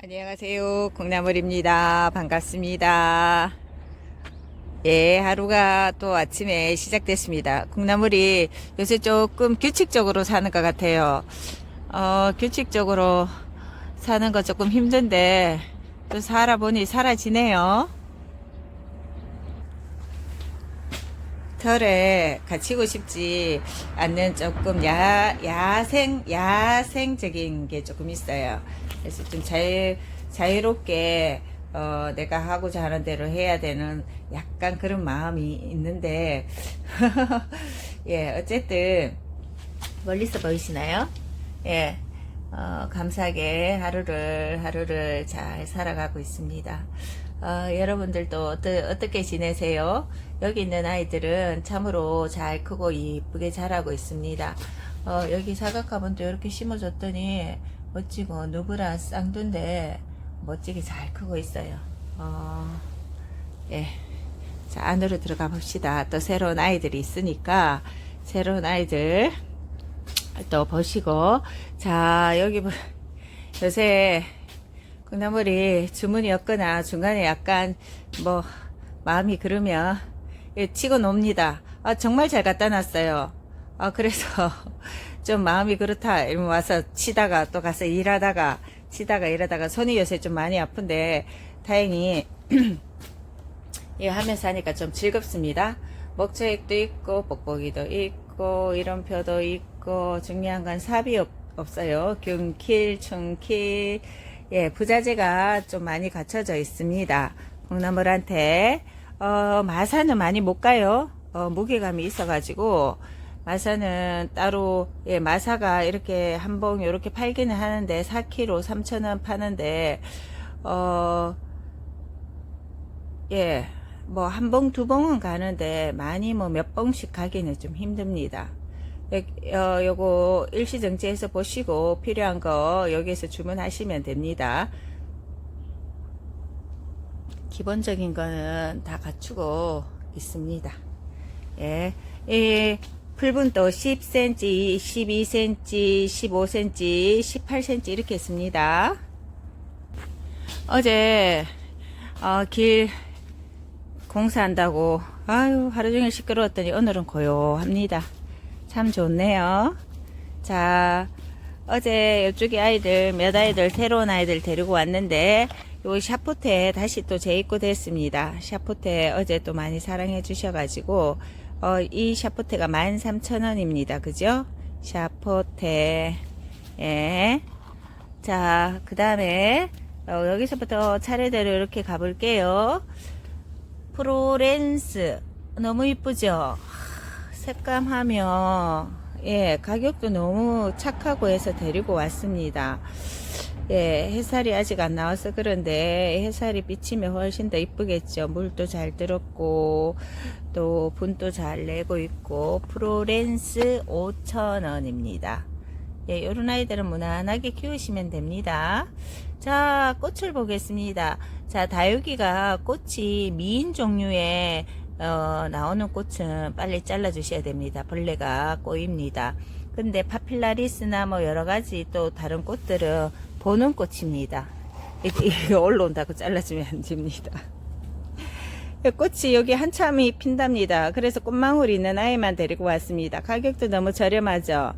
안녕하세요. 콩나물입니다. 반갑습니다. 예, 하루가 또 아침에 시작됐습니다. 콩나물이 요새 조금 규칙적으로 사는 것 같아요. 어, 규칙적으로 사는 거 조금 힘든데 또 살아보니 사라지네요. 털에 갇히고 싶지 않는 조금 야, 야생, 야생적인 게 조금 있어요. 그래서 좀 자유, 자유롭게, 어, 내가 하고자 하는 대로 해야 되는 약간 그런 마음이 있는데, 예, 어쨌든, 멀리서 보이시나요? 예, 어, 감사하게 하루를, 하루를 잘 살아가고 있습니다. 어, 여러분들도 어떠, 어떻게 지내세요? 여기 있는 아이들은 참으로 잘 크고 이쁘게 자라고 있습니다. 어, 여기 사각화분도 이렇게 심어줬더니 멋지고 누브라 쌍두인데 멋지게 잘 크고 있어요. 어, 예. 자, 안으로 들어가 봅시다. 또 새로운 아이들이 있으니까 새로운 아이들 또 보시고 자, 여기 보- 요새 콩나물이 주문이 없거나 중간에 약간 뭐 마음이 그러면 예, 치고 놉니다. 아, 정말 잘 갖다 놨어요. 아, 그래서 좀 마음이 그렇다. 이러면 와서 치다가 또 가서 일하다가 치다가 일하다가 손이 요새 좀 많이 아픈데 다행히 예, 하면서 하니까 좀 즐겁습니다. 목초액도 있고 뽁뽁이도 있고 이런 표도 있고 중요한 건 삽이 없, 없어요. 균킬, 충킬 예, 부자재가 좀 많이 갖춰져 있습니다. 콩나물한테 어, 마사는 많이 못 가요. 어, 무게감이 있어가지고 마사는 따로 예, 마사가 이렇게 한 봉 이렇게 팔기는 하는데 4kg 3,000원 파는데 어 예, 뭐 한 봉, 두 봉은 가는데 많이 뭐 몇 봉씩 가기는 좀 힘듭니다. 여- 어, 요거 일시정지해서 보시고 필요한 거 여기에서 주문하시면 됩니다. 기본적인 거는 다 갖추고 있습니다. 예, 이 풀분도 10cm, 12cm, 15cm, 18cm 이렇게 있습니다. 어제 어, 길 공사한다고 아유 하루 종일 시끄러웠더니 오늘은 고요합니다. 참 좋네요. 자 어제 이쪽에 아이들 몇 아이들 새로운 아이들 데리고 왔는데 요 샤포테 다시 또 재입고 됐습니다. 샤포테 어제 또 많이 사랑해 주셔가지고 어, 이 샤포테가 13,000원입니다. 그죠? 샤포테 예. 자, 그 다음에 어, 여기서부터 차례대로 이렇게 가볼게요. 프로렌스 너무 이쁘죠? 하, 색감하며 예 가격도 너무 착하고 해서 데리고 왔습니다. 예 햇살이 아직 안 나와서 그런데 햇살이 비치면 훨씬 더 이쁘겠죠. 물도 잘 들었고 또 분도 잘 내고 있고 프로렌스 5,000원입니다. 예, 요런 아이들은 무난하게 키우시면 됩니다. 자, 꽃을 보겠습니다. 자, 다육이가 꽃이 미인 종류의 어, 나오는 꽃은 빨리 잘라 주셔야 됩니다. 벌레가 꼬입니다. 근데 파필라리스나 뭐 여러 가지 또 다른 꽃들은 보는 꽃입니다. 이게 올라온다고 잘라주면 안 됩니다. 꽃이 여기 한참이 핀답니다. 그래서 꽃망울 있는 아이만 데리고 왔습니다. 가격도 너무 저렴하죠.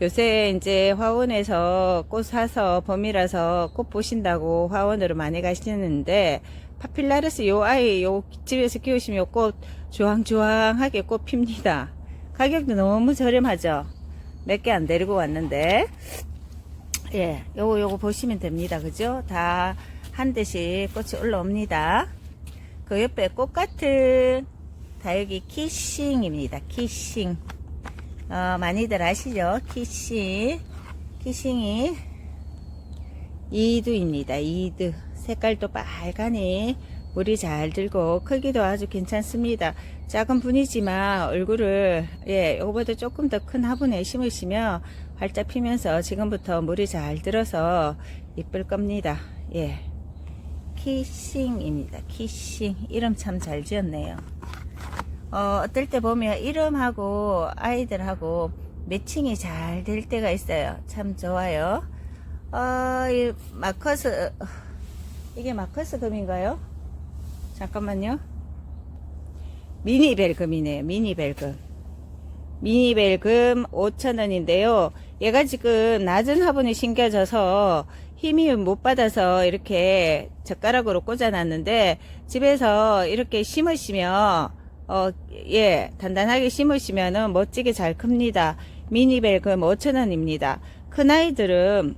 요새 이제 화원에서 꽃 사서 봄이라서 꽃 보신다고 화원으로 많이 가시는데 파필라르스 요 아이 요 집에서 키우시면 꽃 주황주황하게 꽃 핍니다. 가격도 너무 저렴하죠. 몇 개 안 데리고 왔는데 예, 요거 요거 보시면 됩니다. 그죠? 다 한 대씩 꽃이 올라옵니다. 그 옆에 꽃 같은 다육이 키싱입니다. 키싱. 어, 많이들 아시죠? 키싱. 키싱이 이두입니다. 이두. 색깔도 빨간이 물이 잘 들고 크기도 아주 괜찮습니다. 작은 분이지만 얼굴을 예, 요거보다 조금 더 큰 화분에 심으시면 활짝 피면서 지금부터 물이 잘 들어서 이쁠 겁니다. 예. 키싱입니다. 키싱. 이름 참 잘 지었네요. 어, 어떨 때 보면 이름하고 아이들하고 매칭이 잘 될 때가 있어요. 참 좋아요. 아, 이 마커스, 이게 마커스 금인가요? 잠깐만요. 미니 벨금이네요. 미니 벨금. 미니 벨금 5,000원인데요. 얘가 지금 낮은 화분이 심겨져서 힘이 못 받아서 이렇게 젓가락으로 꽂아놨는데 집에서 이렇게 심으시면 어, 예, 단단하게 심으시면은 멋지게 잘 큽니다. 미니 벨금 5,000원입니다. 큰 아이들은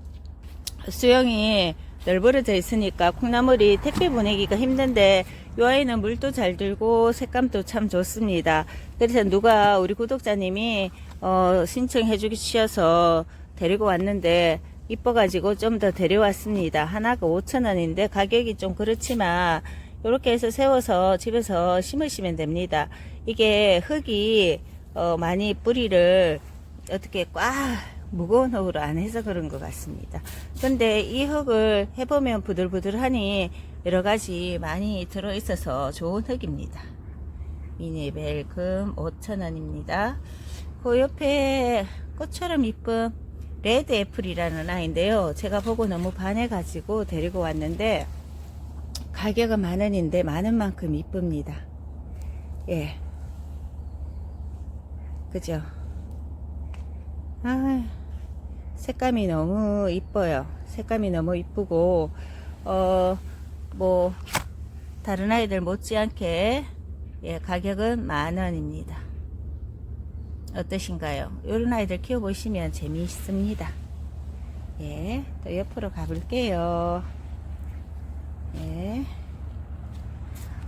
수영이 널브러져 있으니까 콩나물이 택배 보내기가 힘든데 이 아이는 물도 잘 들고 색감도 참 좋습니다. 그래서 누가 우리 구독자님이 어, 신청해 주셔서 데리고 왔는데 이뻐가지고 좀 더 데려왔습니다. 하나가 5천원인데 가격이 좀 그렇지만 이렇게 해서 세워서 집에서 심으시면 됩니다. 이게 흙이 어, 많이 뿌리를 어떻게 꽉 무거운 흙으로 안 해서 그런 것 같습니다. 근데 이 흙을 해보면 부들부들하니 여러 가지 많이 들어 있어서 좋은 흙입니다. 미니벨금 5,000원입니다. 그 옆에 꽃처럼 이쁜 레드 애플이라는 아이인데요. 제가 보고 너무 반해가지고 데리고 왔는데 가격은 만 원인데 많은 만큼 이쁩니다. 예. 그죠? 아, 색감이 너무 이뻐요. 색감이 너무 이쁘고, 어, 뭐, 다른 아이들 못지않게, 예, 가격은 만 원입니다. 어떠신가요? 이런 아이들 키워보시면 재미있습니다. 예, 또 옆으로 가볼게요. 예.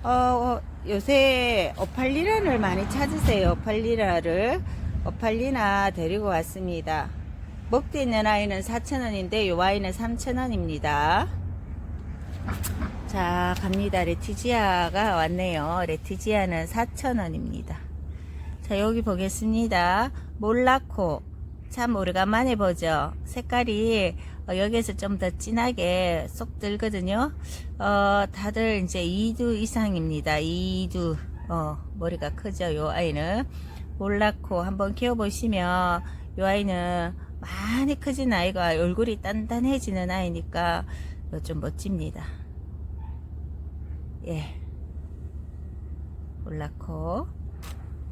어, 어, 요새 오팔리라를 많이 찾으세요. 오팔리라를. 오팔리나 데리고 왔습니다. 먹대 있는 아이는 4,000원인데 요 아이는 3,000원입니다. 자, 갑니다. 레티지아가 왔네요. 레티지아는 4,000원입니다. 자, 여기 보겠습니다. 몰라코. 참 오래간만에 보죠. 색깔이 어, 여기에서 좀 더 진하게 쏙 들거든요. 어, 다들 이제 2두 이상입니다. 2두. 어, 머리가 크죠. 요 아이는. 몰라코 한번 키워보시면 요 아이는 많이 커진 아이가 얼굴이 단단해지는 아이니까 좀 멋집니다. 예. 몰라코.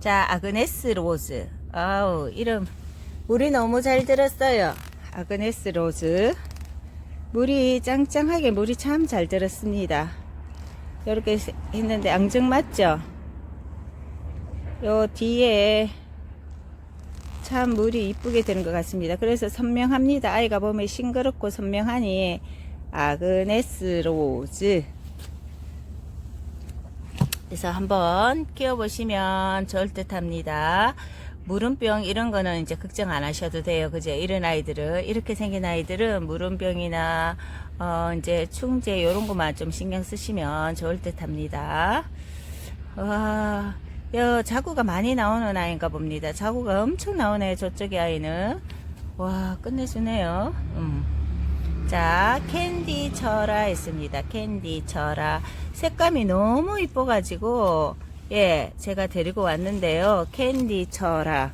자, 아그네스 로즈. 아우, 이름. 물이 너무 잘 들었어요. 아그네스 로즈. 물이 짱짱하게 물이 참 잘 들었습니다. 이렇게 했는데 앙증 맞죠? 요 뒤에 참 물이 이쁘게 되는 것 같습니다. 그래서 선명합니다. 아이가 보면 싱그럽고 선명하니 아그네스 로즈. 그래서 한번 키워보시면 좋을 듯 합니다. 물음병 이런 거는 이제 걱정 안 하셔도 돼요. 그죠? 이런 아이들은, 이렇게 생긴 아이들은 물음병이나, 어, 이제 충제 요런 것만 좀 신경 쓰시면 좋을 듯 합니다. 와, 여, 자구가 많이 나오는 아이인가 봅니다. 자구가 엄청 나오네요. 저쪽의 아이는. 와, 끝내주네요. 음. 자, 캔디 철아 있습니다. 캔디 철아. 색감이 너무 이뻐가지고, 예, 제가 데리고 왔는데요. 캔디 철아.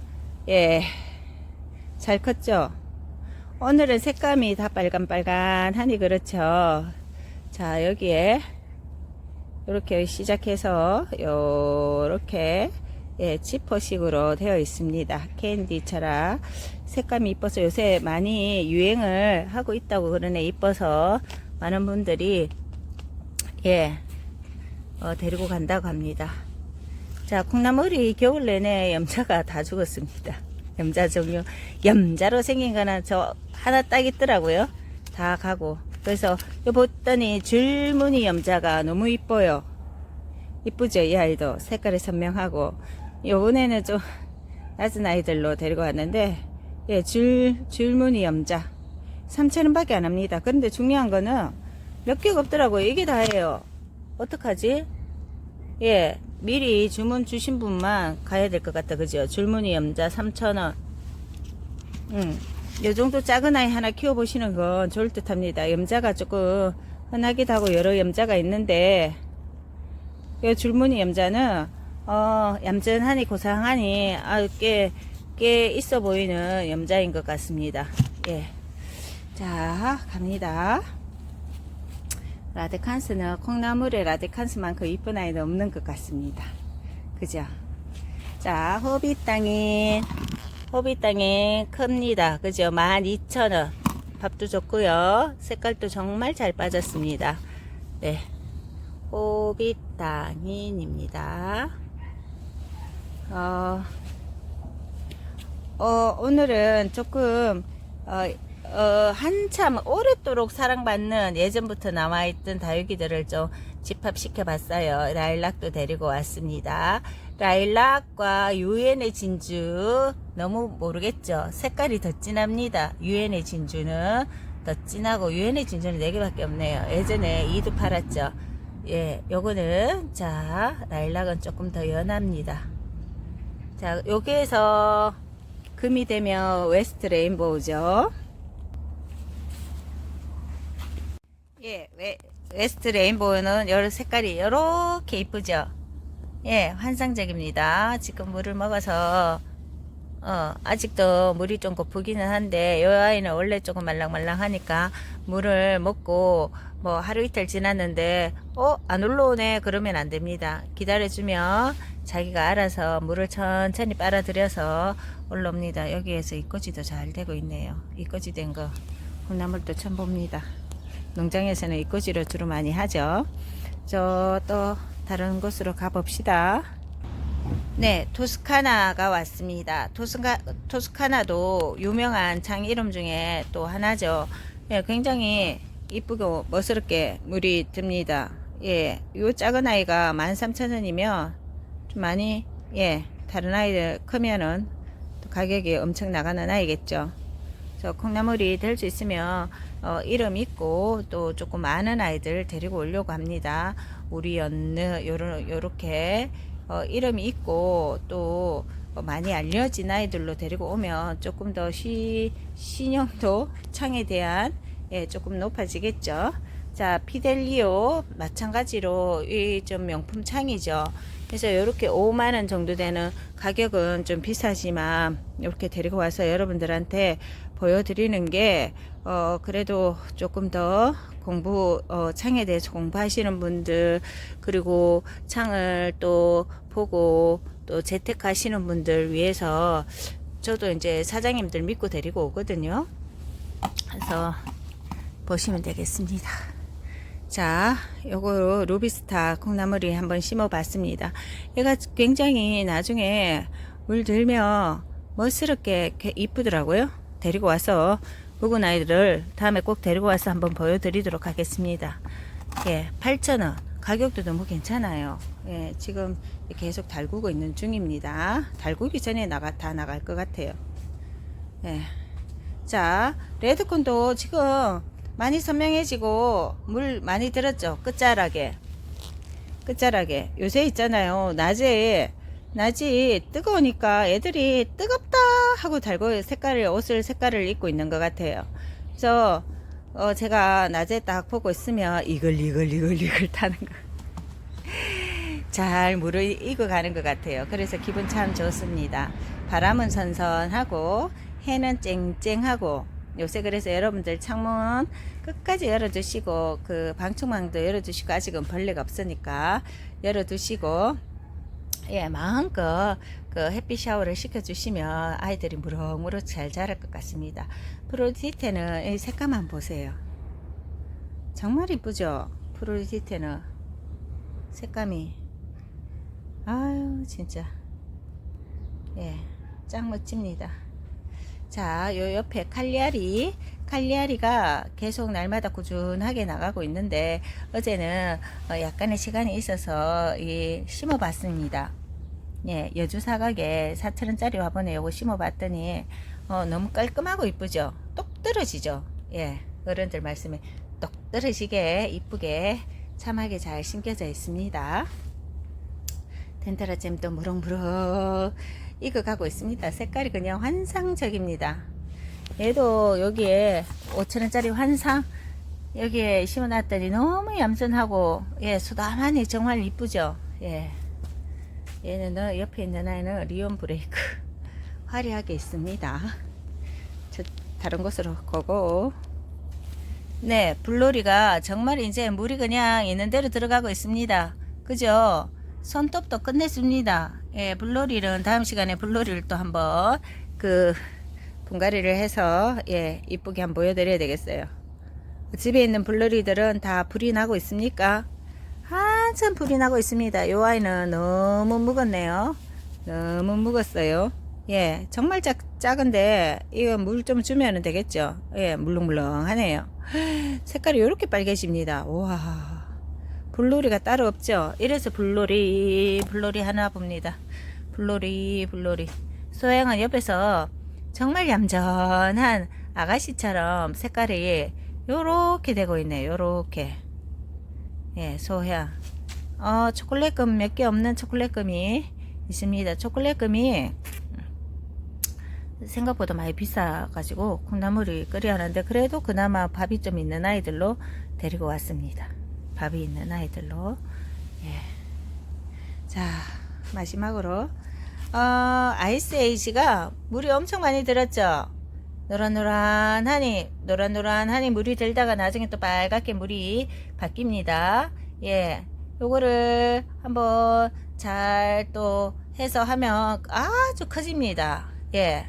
예, 잘 컸죠? 오늘은 색감이 다 빨간빨간하니 그렇죠. 자, 여기에, 이렇게 시작해서, 요렇게, 예, 지퍼식으로 되어 있습니다. 캔디 철아. 색감이 이뻐서 요새 많이 유행을 하고 있다고 그러네. 이뻐서 많은 분들이, 예, 어, 데리고 간다고 합니다. 자, 콩나물이 겨울 내내 염자가 다 죽었습니다. 염자 종류. 염자로 생긴 거는 저 하나 딱 있더라고요. 다 가고. 그래서 요 봤더니 줄무늬 염자가 너무 이뻐요. 이쁘죠? 이 아이도. 색깔이 선명하고. 요번에는 좀 낮은 아이들로 데리고 왔는데, 예, 줄, 줄무늬 염자. 3,000원 밖에 안 합니다. 그런데 중요한 거는 몇 개가 없더라고요. 이게 다예요. 어떡하지? 예, 미리 주문 주신 분만 가야 될 것 같다. 그죠? 줄무늬 염자 3,000원. 음, 요 정도 작은 아이 하나 키워보시는 건 좋을 듯 합니다. 염자가 조금 흔하기도 하고 여러 염자가 있는데, 요 줄무늬 염자는, 어, 얌전하니 고상하니, 아, 꽤, 꽤 있어 보이는 염자인 것 같습니다. 예. 자, 갑니다. 라데칸스는 콩나물에 라데칸스만큼 이쁜 아이는 없는 것 같습니다. 그죠? 자, 호비 땅인, 호비 땅인 큽니다. 그죠? 12,000원. 밥도 좋고요. 색깔도 정말 잘 빠졌습니다. 네. 호비 땅인입니다. 어, 어, 오늘은 조금, 어, 어, 한참 오랫도록 사랑받는 예전부터 남아있던 다육이들을 좀 집합시켜 봤어요. 라일락도 데리고 왔습니다. 라일락과 유엔의 진주 너무 모르겠죠? 색깔이 더 진합니다. 유엔의 진주는 더 진하고 유엔의 진주는 4개밖에 없네요. 예전에 2도 팔았죠. 예, 요거는 자, 라일락은 조금 더 연합니다. 자, 여기에서 금이 되면 웨스트 레인보우죠. 예, 웨, 웨스트 레인보우는 여러 색깔이 이렇게 이쁘죠. 예, 환상적입니다. 지금 물을 먹어서 어, 아직도 물이 좀 고프기는 한데 이 아이는 원래 조금 말랑말랑하니까 물을 먹고 뭐 하루 이틀 지났는데 어, 안 올라오네 그러면 안 됩니다. 기다려 주면 자기가 알아서 물을 천천히 빨아들여서 올라옵니다. 여기에서 이꼬지도 잘 되고 있네요. 이꼬지 된 거 콩나물도 처음 봅니다. 농장에서는 이꼬지로 주로 많이 하죠. 저 또 다른 곳으로 가봅시다. 네, 토스카나가 왔습니다. 토스카, 토스카나도 유명한 장 이름 중에 또 하나죠. 예, 굉장히 이쁘고 멋스럽게 물이 듭니다. 예, 요 작은 아이가 13,000원이면 좀 많이, 예, 다른 아이들 크면은 또 가격이 엄청 나가는 아이겠죠. 저 콩나물이 될 수 있으면 어, 이름 있고 또 조금 많은 아이들 데리고 오려고 합니다. 우리 연느 요런 요렇게 어, 이름이 있고 또 어, 많이 알려진 아이들로 데리고 오면 조금 더 시, 신용도 창에 대한 예, 조금 높아지겠죠. 자, 피델리오 마찬가지로 이 좀 명품 창이죠. 그래서 이렇게 5만 원 정도 되는 가격은 좀 비싸지만 이렇게 데리고 와서 여러분들한테 보여드리는 게 어, 그래도 조금 더 공부 어, 창에 대해서 공부하시는 분들 그리고 창을 또 보고 또 재택하시는 분들 위해서 저도 이제 사장님들 믿고 데리고 오거든요. 그래서 보시면 되겠습니다. 자, 요거 로비스타 콩나물이 한번 심어 봤습니다. 얘가 굉장히 나중에 물 들면 멋스럽게 이쁘더라고요. 데리고 와서 묵은 아이들을 다음에 꼭 데리고 와서 한번 보여드리도록 하겠습니다. 예, 8,000원. 가격도 너무 괜찮아요. 예, 지금 계속 달구고 있는 중입니다. 달구기 전에 나가, 다 나갈 것 같아요. 예. 자, 레드콘도 지금 많이 선명해지고 물 많이 들었죠. 끝자락에. 끝자락에. 요새 있잖아요. 낮에, 낮이 뜨거우니까 애들이 뜨겁다 하고 달고 색깔을, 옷을 색깔을 입고 있는 것 같아요. 그래서, 어, 제가 낮에 딱 보고 있으면 이글, 이글, 이글, 이글 타는 거. 잘 물을 익어가는 것 같아요. 그래서 기분 참 좋습니다. 바람은 선선하고 해는 쨍쨍하고 요새 그래서 여러분들 창문 끝까지 열어두시고 그 방충망도 열어두시고 아직은 벌레가 없으니까 열어두시고 예 마음껏 그 햇빛 샤워를 시켜주시면 아이들이 무럭무럭 잘 자랄 것 같습니다. 프로디테는 이 색감만 보세요. 정말 이쁘죠? 프로디테는 색감이 아유 진짜 예 짱 멋집니다. 자, 요 옆에 칼리아리, 칼리아리가 계속 날마다 꾸준하게 나가고 있는데 어제는 어, 약간의 시간이 있어서 이 심어 봤습니다. 예, 여주 사각에 4천원짜리 화분에 요거 심어 봤더니 어, 너무 깔끔하고 이쁘죠? 똑 떨어지죠? 예, 어른들 말씀에 똑 떨어지게 이쁘게 참하게 잘 심겨져 있습니다. 덴테라잼도 무럭무럭 익어가고 있습니다. 색깔이 그냥 환상적입니다. 얘도 여기에 5천원짜리 환상 여기에 심어놨더니 너무 얌전하고 예 소담하니 정말 이쁘죠. 예 얘는 어, 옆에 있는 아이는 리온 브레이크 화려하게 있습니다. 저 다른 곳으로 가고 네, 불놀이가 정말 이제 물이 그냥 있는 대로 들어가고 있습니다. 그죠? 손톱도 끝냈습니다. 예, 불놀이는 다음 시간에 불놀이를 또 한번 그 분갈이를 해서 예, 이쁘게 한번 보여드려야 되겠어요. 집에 있는 불놀이들은 다 불이 나고 있습니까? 한참 불이 나고 있습니다. 요 아이는 너무 묵었네요. 너무 묵었어요. 예, 정말 작, 작은데 이거 물 좀 주면 되겠죠. 예, 물렁물렁하네요. 색깔이 이렇게 빨개집니다. 와, 불놀이가 따로 없죠. 이래서 불놀이, 불놀이 하나 봅니다. 불놀이, 불놀이. 소양은 옆에서 정말 얌전한 아가씨처럼 색깔이 요렇게 되고 있네요. 요렇게. 예, 소향. 어, 초콜릿금 몇 개 없는 초콜릿금이 있습니다. 초콜릿금이 생각보다 많이 비싸가지고 콩나물이 끓여야 하는데 그래도 그나마 밥이 좀 있는 아이들로 데리고 왔습니다. 밥이 있는 아이들로. 예. 자, 마지막으로 어, 아이스 에이지가 물이 엄청 많이 들었죠. 노란노란하니 노란노란하니 물이 들다가 나중에 또 빨갛게 물이 바뀝니다. 예, 요거를 한번 잘 또 해서 하면 아주 커집니다. 예,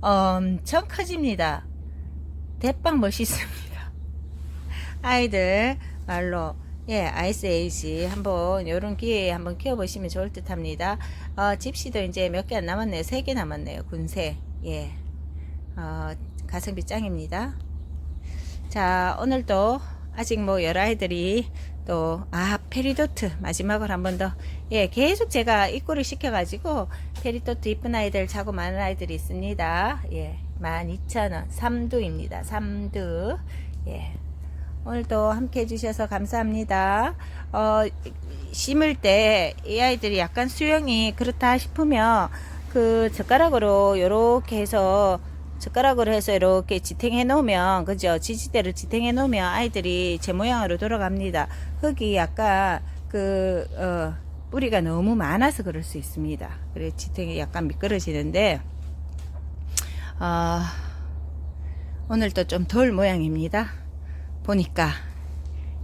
엄청 커집니다. 대빵 멋있습니다. 아이들 말로 예 아이스 에이지 한번 요런 기회에 한번 키워보시면 좋을 듯 합니다. 어, 집시도 이제 몇 개 안 남았네요. 세 개 남았네요. 군세 예. 어, 가성비 짱입니다. 자, 오늘도 아직 뭐 여러 아이들이 또, 아, 페리도트 마지막으로 한 번 더. 예, 계속 제가 입고를 시켜가지고 페리도트 이쁜 아이들 자고 많은 아이들이 있습니다. 예, 12,000원. 3두입니다. 3두. 예. 오늘도 함께 해주셔서 감사합니다. 어, 심을 때 이 아이들이 약간 수영이 그렇다 싶으면 그 젓가락으로 요렇게 해서 젓가락으로 해서 이렇게 지탱해 놓으면 그죠? 지지대를 지탱해 놓으면 아이들이 제 모양으로 돌아갑니다. 흙이 약간 그 어, 뿌리가 너무 많아서 그럴 수 있습니다. 그래 지탱이 약간 미끄러지는데 어, 오늘도 좀 덜 모양입니다 보니까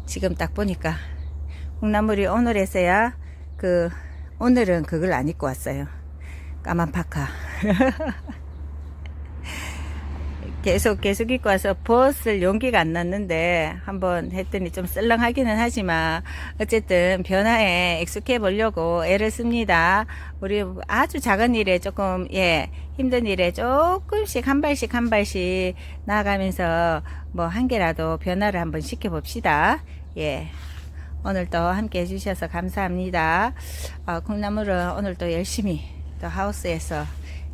지금 딱 보니까 콩나물이 오늘에서야 그 오늘은 그걸 안 입고 왔어요. 까만 파카 계속 계속 입고 와서 벗을 용기가 안 났는데 한번 했더니 좀 썰렁하기는 하지만 어쨌든 변화에 익숙해 보려고 애를 씁니다. 우리 아주 작은 일에 조금 예 힘든 일에 조금씩 한 발씩 한 발씩 나아가면서 뭐 한 개라도 변화를 한번 시켜 봅시다. 예. 오늘도 함께 해주셔서 감사합니다. 어, 콩나물은 오늘도 열심히 또 하우스에서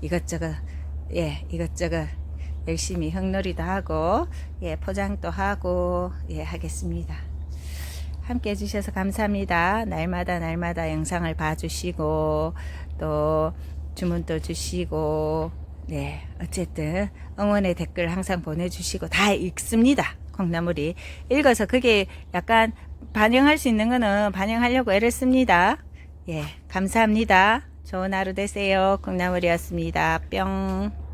이것저것 예 이것저것 열심히 흙놀이도 하고 예 포장도 하고 예 하겠습니다. 함께 해주셔서 감사합니다. 날마다 날마다 영상을 봐주시고 또 주문도 주시고 네 어쨌든 응원의 댓글 항상 보내주시고 다 읽습니다. 콩나물이 읽어서 그게 약간 반영할 수 있는 거는 반영하려고 애를 씁니다. 예 감사합니다. 좋은 하루 되세요. 콩나물이었습니다. 뿅.